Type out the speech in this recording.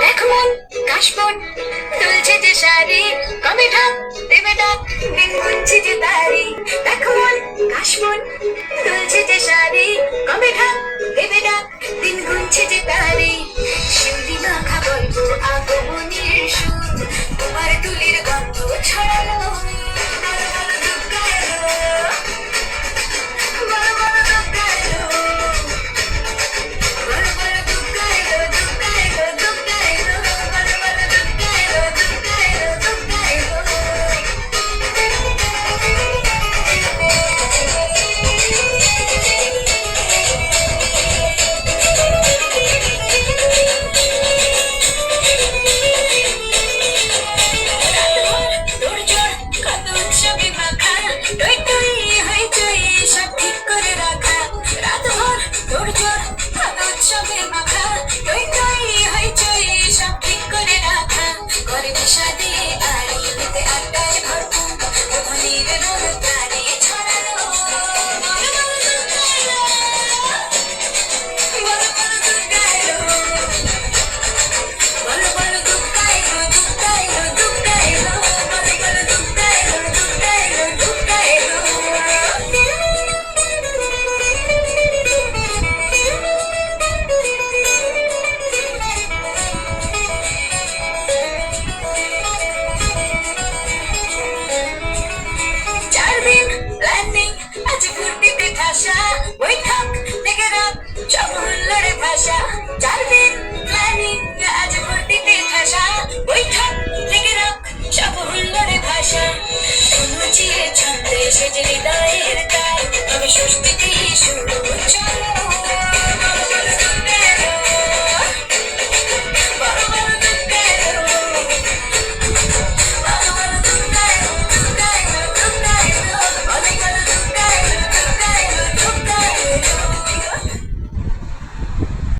দেখমন কাশবন দুলছে যে শাড়ি। কবে ঢাক দেবে ডাক যে তারি। দেখো সেজে হৃদয়ে